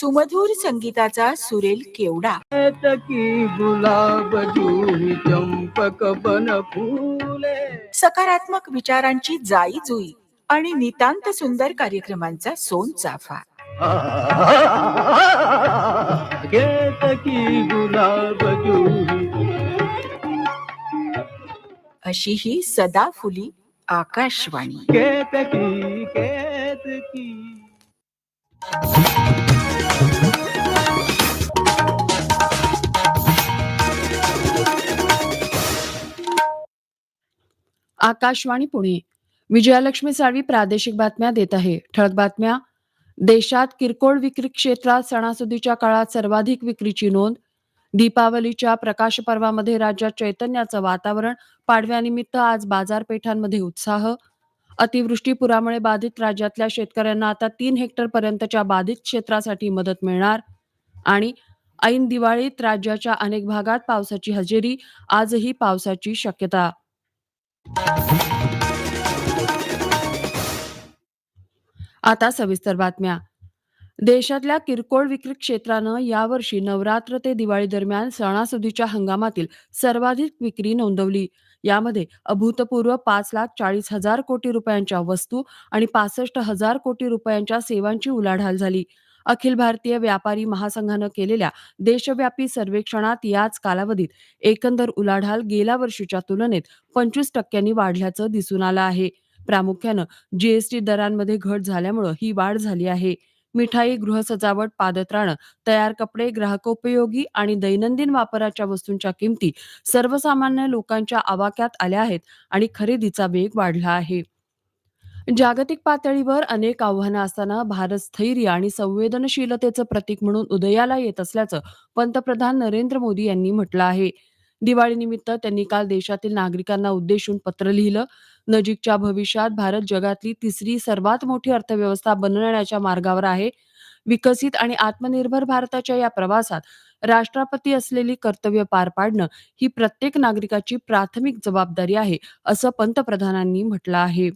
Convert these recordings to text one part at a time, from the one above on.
सुमधुर संगीताचा सुरेल केवडा. सकारात्मक विचारांची जाई जुई आणि नितांत सुंदर कार्यक्रमांचा सोन चाफा. अशी ही सदा फुली आकाशवाणी. केतकी केतकी आकाशवाणी पुणे. विजयालक्ष्मी साळवी प्रादेशिक बातम्या देत आहे. ठळक बातम्या. देशात किरकोळ विक्री क्षेत्रात सणासुदीच्या काळात सर्वाधिक विक्रीची नोंद. दीपावलीच्या प्रकाश पर्वामध्ये राज्यात चैतन्याचं वातावरण. पाडव्यानिमित्त आज बाजारपेठांमध्ये उत्साह. अतिवृष्टी पुरामुळे बाधित राज्यातल्या शेतकऱ्यांना आता तीन हेक्टर पर्यंतच्या बाधित क्षेत्रासाठी मदत मिळणार. आणि ऐन दिवाळीत राज्याच्या अनेक भागात पावसाची हजेरी. आजही पावसाची शक्यता आता सविस्तर बातम्या. देशातल्या किरकोळ विक्री क्षेत्रानं यावर्षी नवरात्र ते दिवाळी दरम्यान सणासुदीच्या हंगामातील सर्वाधिक विक्री नोंदवली. यामध्ये अभूतपूर्व पाच लाख चाळीस हजार कोटी रुपयांच्या वस्तू आणि पासष्ट हजार कोटी रुपयांच्या सेवांची उलाढाल झाली. अखिल भारतीय व्यापारी महासंघानं केलेल्या देशव्यापी सर्वेक्षणात याच कालावधीत एकंदर उलाढाल गेल्या वर्षीच्या तुलनेत पंचवीस टक्क्यांनी वाढल्याचं दिसून आलं आहे. प्रामुख्यानं जीएसटी दरांमध्ये घट झाल्यामुळं ही वाढ झाली आहे. मिठाई गृहसजावट पादत्राणं तयार कपडे ग्राहकोपयोगी आणि दैनंदिन वापराच्या वस्तूंच्या किमती सर्वसामान्य लोकांच्या आवाक्यात आल्या आहेत आणि खरेदीचा वेग वाढला आहे. जागतिक पातळीवर अनेक आव्हानं असताना भारत स्थैर्य आणि संवेदनशीलतेचं प्रतीक म्हणून उदयाला येत असल्याचं पंतप्रधान नरेंद्र मोदी यांनी म्हटलं आहे. दिवाळीनिमित्त त्यांनी काल देशातील नागरिकांना उद्देशून पत्र लिहिलं. नजीकच्या भविष्यात भारत जगातली तिसरी सर्वात मोठी अर्थव्यवस्था बनवण्याच्या मार्गावर आहे. विकसित आणि आत्मनिर्भर भारताच्या या प्रवासात राष्ट्रपती असलेली कर्तव्य पार पाडणं ही प्रत्येक नागरिकाची प्राथमिक जबाबदारी आहे असं पंतप्रधानांनी म्हटलं आहे.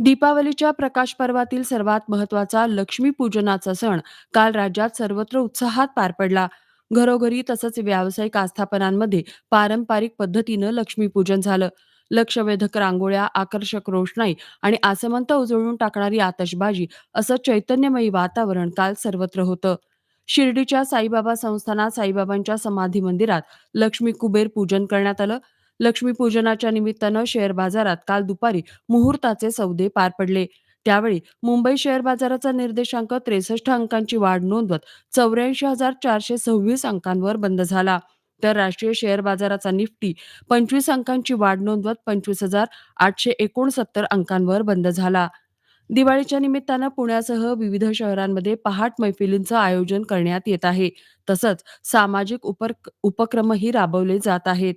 दीपावलीच्या प्रकाश पर्वातील सर्वात महत्त्वाचा लक्ष्मीपूजनाचा सण काल राज्यात सर्वत्र उत्साहात पार पडला. घरोघरी तसंच व्यावसायिक आस्थापनांमध्ये पारंपरिक पद्धतीनं लक्ष्मीपूजन झालं. लक्षवेधक रांगोळ्या आकर्षक रोषणाई आणि आसमंत उजळून टाकणारी आतषबाजी असं चैतन्यमयी वातावरण काल सर्वत्र होतं. शिर्डीच्या साईबाबा संस्थानात साईबाबांच्या समाधी मंदिरात लक्ष्मी कुबेर पूजन करण्यात आलं. लक्ष्मीपूजनाच्या निमित्तानं शेअर बाजारात काल दुपारी मुहूर्ताचे सौदे पार पडले. त्यावेळी मुंबई शेअर बाजाराचा निर्देशांक त्रेसष्ट अंकांची वाढ नोंदवत चौऱ्याऐंशी हजार चारशे सव्वीस अंकांवर बंद झाला. तर राष्ट्रीय शेअर बाजाराचा निफ्टी पंचवीस अंकांची वाढ नोंदवत पंचवीस हजार आठशे एकोणसत्तर अंकांवर बंद झाला. दिवाळीच्या निमित्तानं पुण्यासह विविध शहरांमध्ये पहाट मैफिलींचं आयोजन करण्यात येत आहे. तसंच सामाजिक उपर उपक्रमही राबवले जात आहेत.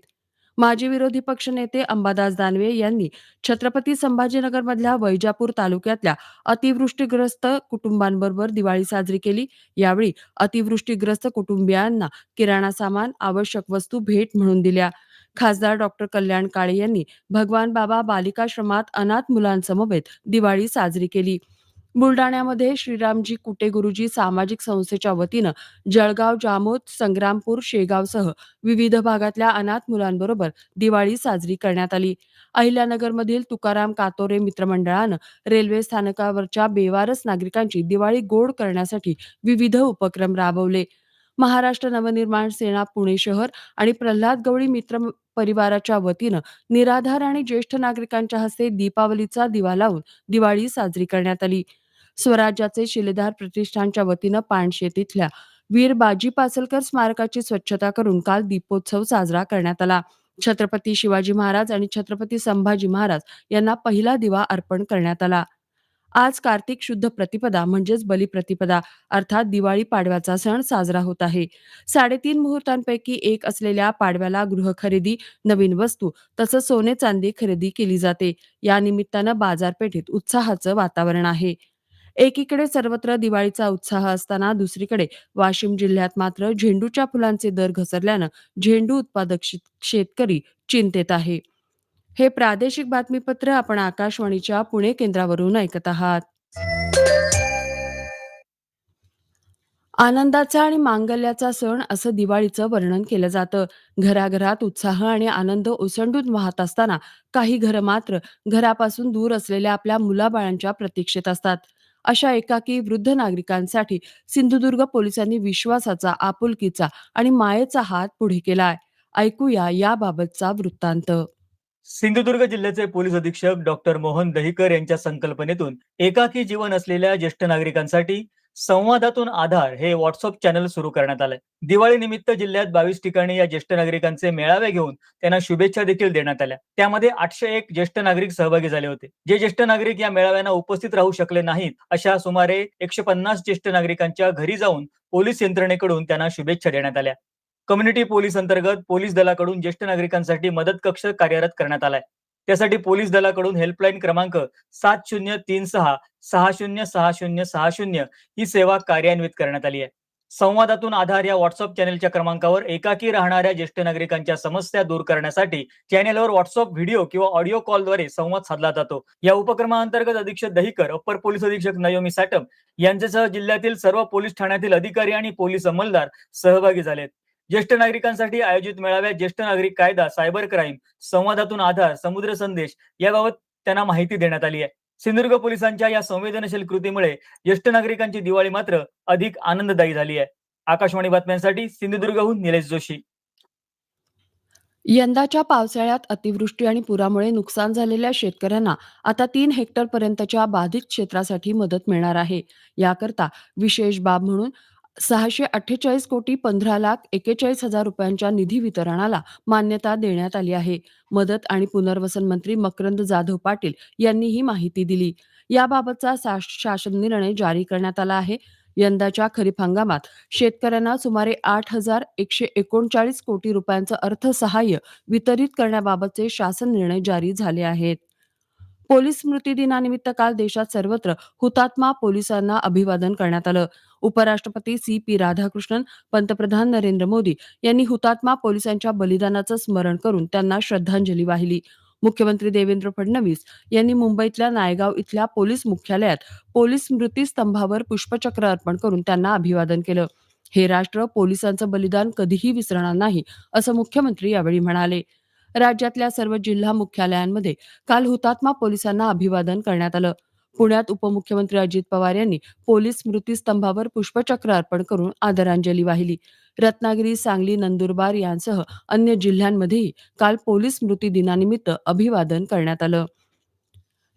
माजी विरोधी पक्षनेते अंबादास दानवे यांनी छत्रपती संभाजीनगरमधल्या वैजापूर तालुक्यातल्या अतिवृष्टीग्रस्त कुटुंबांबरोबर दिवाळी साजरी केली. यावेळी अतिवृष्टीग्रस्त कुटुंबियांना किराणा सामान आवश्यक वस्तू भेट म्हणून दिल्या. खासदार डॉक्टर कल्याण काळे यांनी भगवान बाबा बालिकाश्रमात अनाथ मुलांसमवेत दिवाळी साजरी केली. बुलडाण्यामध्ये श्रीरामजी कुटे गुरुजी सामाजिक संस्थेच्या वतीनं जळगाव जामोद संग्रामपूर शेगावसह विविध भागातल्या अनाथ मुलांबरोबर दिवाळी साजरी करण्यात आली. अहिल्यानगरमधील तुकाराम कातोरे मित्रमंडळानं रेल्वे स्थानकावरच्या बेवारस नागरिकांची दिवाळी गोड करण्यासाठी विविध उपक्रम राबवले. महाराष्ट्र नवनिर्माण सेना पुणे शहर आणि प्रल्हाद गवळी मित्र परिवाराच्या वतीनं निराधार आणि ज्येष्ठ नागरिकांच्या हस्ते दीपावलीचा दिवा लावून दिवाळी साजरी करण्यात आली. स्वराज्याचे शिलेदार प्रतिष्ठानच्या वतीनं पाणशेत इथल्या वीर बाजी पासलकर स्मारकाची स्वच्छता करून काल दीपोत्सव साजरा करण्यात आला. छत्रपती शिवाजी महाराज आणि छत्रपती संभाजी महाराज यांना पहिला दिवा अर्पण करण्यात आला. आज कार्तिक शुद्ध प्रतिपदा म्हणजेच बलिप्रतिपदा अर्थात दिवाळी पाडव्याचा सण साजरा होत आहे. साडेतीन मुहूर्तांपैकी एक असलेल्या पाडव्याला गृह खरेदी नवीन वस्तू तसंच सोने चांदी खरेदी केली जाते. या निमित्तानं बाजारपेठेत उत्साहाचं वातावरण आहे. एकीकडे सर्वत्र दिवाळीचा उत्साह असताना दुसरीकडे वाशिम जिल्ह्यात मात्र झेंडूच्या फुलांचे दर घसरल्यानं झेंडू उत्पादक शेतकरी चिंतेत आहे. हे प्रादेशिक बातमीपत्र आपण आकाशवाणीच्या पुणे केंद्रावरून ऐकत आहात. आनंदाचा आणि मांगल्याचा सण असं दिवाळीचं वर्णन केलं जातं. घराघरात उत्साह आणि आनंद ओसंडून वाहत असताना काही घरं मात्र घरापासून दूर असलेल्या आपल्या मुलाबाळांच्या प्रतीक्षेत असतात. अशा एकाकी वृद्ध नागरिकांसाठी सिंधुदुर्ग पोलिसांनी विश्वासाचा आपुलकीचा आणि मायेचा हात पुढे केलाय ऐकूया याबाबतचा वृत्तांत. सिंधुदुर्ग जिल्ह्याचे पोलीस अधीक्षक डॉक्टर मोहन दहिकर यांच्या संकल्पनेतून एकाकी जीवन असलेल्या ज्येष्ठ नागरिकांसाठी संवादातून आधार हे व्हॉट्सअप चॅनल सुरू करण्यात आलंय. दिवाळी निमित्त जिल्ह्यात बावीस ठिकाणी या ज्येष्ठ नागरिकांचे मेळावे घेऊन त्यांना शुभेच्छा देखील देण्यात आल्या. त्यामध्ये आठशे एक ज्येष्ठ नागरिक सहभागी झाले होते. जे ज्येष्ठ नागरिक या मेळाव्यांना उपस्थित राहू शकले नाहीत अशा सुमारे एकशे पन्नास ज्येष्ठ नागरिकांच्या घरी जाऊन पोलीस यंत्रणेकडून त्यांना शुभेच्छा देण्यात आल्या. कम्युनिटी पोलीस अंतर्गत पोलीस दलाकडून ज्येष्ठ नागरिकांसाठी मदत कक्ष कार्यरत करण्यात आलाय. त्यासाठी पोलीस दलाकडून हेल्पलाईन क्रमांक सात शून्य तीन सहा सहा शून्य सहा शून्य सहा शून्य ही सेवा कार्यान्वित करण्यात आली आहे. संवादातून आधार या व्हॉट्सअप चॅनेलच्या क्रमांकावर एकाकी राहणाऱ्या ज्येष्ठ नागरिकांच्या समस्या दूर करण्यासाठी चॅनेलवर व्हॉट्सअप व्हिडिओ किंवा ऑडिओ कॉलद्वारे संवाद साधला जातो. या उपक्रमाअंतर्गत अधीक्षक दहीकर अप्पर पोलीस अधीक्षक नयोमी साटम यांच्यासह जिल्ह्यातील सर्व पोलीस ठाण्यातील अधिकारी आणि पोलीस अंमलदार सहभागी झालेत. ज्येष्ठ नागरिकांसाठी आयोजित मेळाव्यात ज्येष्ठ नागरिक कायदा सायबर क्राईम संवादातून आधार समुद्र संदेश याबाबत त्यांना माहिती देण्यात आली आहे. सिंधुदुर्ग पोलिसांच्या या संवेदनशील कृतीमुळे ज्येष्ठ नागरिकांची दिवाळी मात्र अधिक आनंददायी झाली आहे. आकाशवाणी बातम्यांसाठी सिंधुदुर्गहून निलेश जोशी. यंदाच्या पावसाळ्यात अतिवृष्टी आणि पुरामुळे नुकसान झालेल्या शेतकऱ्यांना आता तीन हेक्टर पर्यंतच्या बाधित क्षेत्रासाठी मदत मिळणार आहे. याकरता विशेष बाब म्हणून सहाशे अठ्ठेचाळीस कोटी पंधरा लाख एकेचाळीस हजार रुपयांच्या निधी वितरणाला मान्यता देण्यात आली आहे. मदत आणि पुनर्वसन मंत्री मकरंद जाधव पाटील यांनी ही माहिती दिली. याबाबतचा शा शासन निर्णय जारी करण्यात आला आहे. यंदाच्या खरीप हंगामात शेतकऱ्यांना सुमारे आठ हजार एकशे एकोणचाळीस कोटी रुपयांचं अर्थसहाय्य वितरित करण्याबाबतचे शासन निर्णय जारी झाले आहेत. पोलीस स्मृती दिनानिमित्त काल देशात सर्वत्र हुतात्मा पोलिसांना अभिवादन करण्यात आलं. उपराष्ट्रपती सी पी राधाकृष्णन पंतप्रधान नरेंद्र मोदी यांनी हुतात्मा पोलिसांच्या बलिदानाचं स्मरण करून त्यांना श्रद्धांजली वाहिली. मुख्यमंत्री देवेंद्र फडणवीस यांनी मुंबईतल्या नायगाव इथल्या पोलीस मुख्यालयात पोलीस स्मृती स्तंभावर पुष्पचक्र अर्पण करून त्यांना अभिवादन केलं. हे राष्ट्र पोलिसांचं बलिदान कधीही विसरणार नाही असं मुख्यमंत्री यावेळी म्हणाले. राज्यातल्या सर्व जिल्हा मुख्यालयांमध्ये काल हुतात्मा पोलिसांना अभिवादन करण्यात आलं. पुण्यात उपमुख्यमंत्री अजित पवार यांनी पोलीस स्मृती स्तंभावर पुष्पचक्र अर्पण करून आदरांजली वाहिली. रत्नागिरी सांगली नंदुरबार यांसह अन्य जिल्ह्यांमध्येही काल पोलीस स्मृती दिनानिमित्त अभिवादन करण्यात आलं.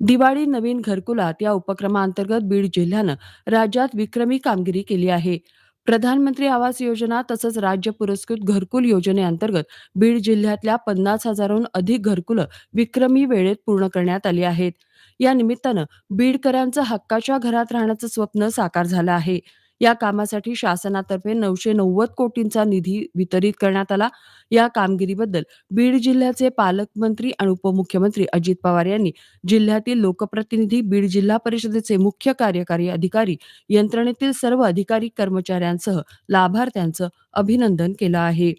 दिवाळी नवीन घरकुलात या उपक्रमाअंतर्गत बीड जिल्ह्यानं राज्यात विक्रमी कामगिरी केली आहे. प्रधानमंत्री आवास योजना तसंच राज्य पुरस्कृत घरकुल योजनेअंतर्गत बीड जिल्ह्यातल्या पन्नास हजारहून अधिक घरकुलं विक्रमी वेळेत पूर्ण करण्यात आली आहेत. या निमित्तानं बीडकरांचं हक्काच्या घरात राहण्याचं स्वप्न साकार झालं आहे. या कामासाठी शासनातर्फे नऊशे नव्वद कोटींचा निधी वितरित करण्यात आला. या कामगिरीबद्दल बीड जिल्ह्याचे पालकमंत्री आणि उपमुख्यमंत्री अजित पवार यांनी जिल्ह्यातील लोकप्रतिनिधी बीड जिल्हा परिषदेचे मुख्य कार्यकारी अधिकारी यंत्रणेतील सर्व अधिकारी कर्मचाऱ्यांसह लाभार्थ्यांचं अभिनंदन केलं आहे.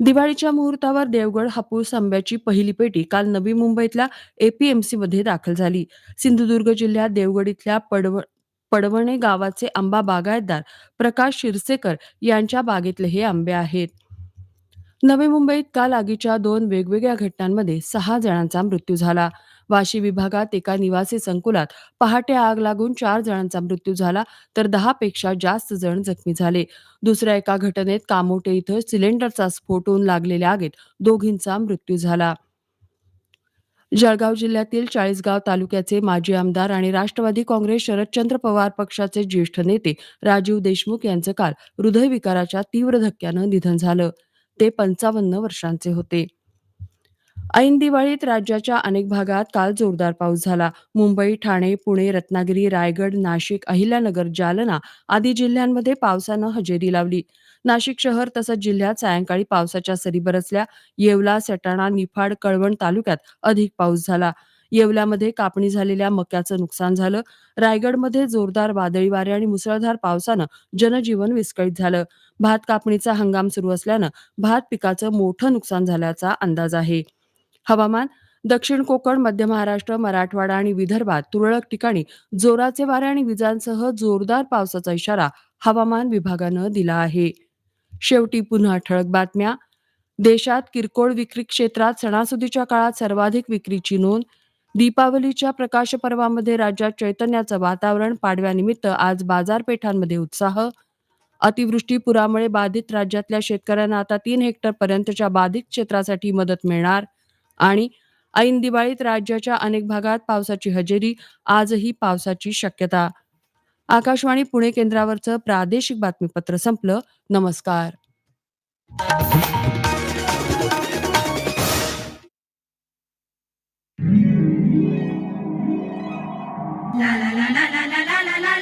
दिवाळीच्या मुहूर्तावर देवगड हापूस आंब्याची पहिली पेटी काल नवी मुंबईतल्या एपीएमसी मध्ये दाखल झाली. सिंधुदुर्ग जिल्ह्यात देवगड इथल्या पडव पडवणे गावाचे आंबा बागायतदार प्रकाश शिरसेकर यांच्या बागेतले हे आंबे आहेत. नवी मुंबईत काल आगीच्या दोन वेगवेगळ्या घटनांमध्ये सहा जणांचा मृत्यू झाला. वाशी विभागात एका निवासी संकुलात पहाटे आग लागून चार जणांचा मृत्यू झाला तर दहा पेक्षा जास्त जण जखमी झाले. दुसऱ्या एका घटनेत कामोटे इथं सिलेंडरचा स्फोट होऊन लागलेल्या आगीत दोघींचा मृत्यू झाला. जळगाव जिल्ह्यातील चाळीसगाव तालुक्याचे माजी आमदार आणि राष्ट्रवादी काँग्रेस शरदचंद्र पवार पक्षाचे ज्येष्ठ नेते राजीव देशमुख यांचं काल हृदयविकाराच्या तीव्र धक्क्यानं निधन झालं. ते पंचावन्न वर्षांचे होते. ऐन दिवाळीत राज्याच्या अनेक भागात काल जोरदार पाऊस झाला. मुंबई ठाणे पुणे रत्नागिरी रायगड नाशिक अहिल्यानगर जालना आदी जिल्ह्यांमध्ये पावसानं हजेरी लावली. नाशिक शहर तसंच जिल्ह्यात सायंकाळी पावसाच्या सरी बरसल्या. येवला सटाणा निफाड कळवण तालुक्यात अधिक पाऊस झाला. येवल्यामध्ये कापणी झालेल्या मक्याचं नुकसान झालं. रायगडमध्ये जोरदार वादळी वारे आणि मुसळधार पावसानं जनजीवन विस्कळीत झालं. भात कापणीचा हंगाम सुरू असल्यानं भात पिकाचं मोठं नुकसान झाल्याचा अंदाज आहे. हवामान दक्षिण कोकण मध्य महाराष्ट्र मराठवाडा आणि विदर्भात तुरळक ठिकाणी जोराचे वारे आणि विजांसह जोरदार पावसाचा इशारा हवामान विभागानं दिला आहे. शेवटी पुन्हा ठळक बातम्या. देशात किरकोळ विक्री क्षेत्रात सणासुदीच्या काळात सर्वाधिक विक्रीची नोंद. दीपावलीच्या प्रकाश पर्वामध्ये राज्यात चैतन्याचं वातावरण पाडव्यानिमित्त आज बाजारपेठांमध्ये उत्साह. अतिवृष्टी पुरामुळे बाधित राज्यातल्या शेतकऱ्यांना आता तीन हेक्टर पर्यंतच्या बाधित क्षेत्रासाठी मदत मिळणार. आणि ऐन दिवाळीत राज्याच्या अनेक भागात पावसाची हजेरी आजही पावसाची शक्यता. आकाशवाणी पुणे केंद्रावरचं प्रादेशिक बातमीपत्र संपलं. नमस्कार.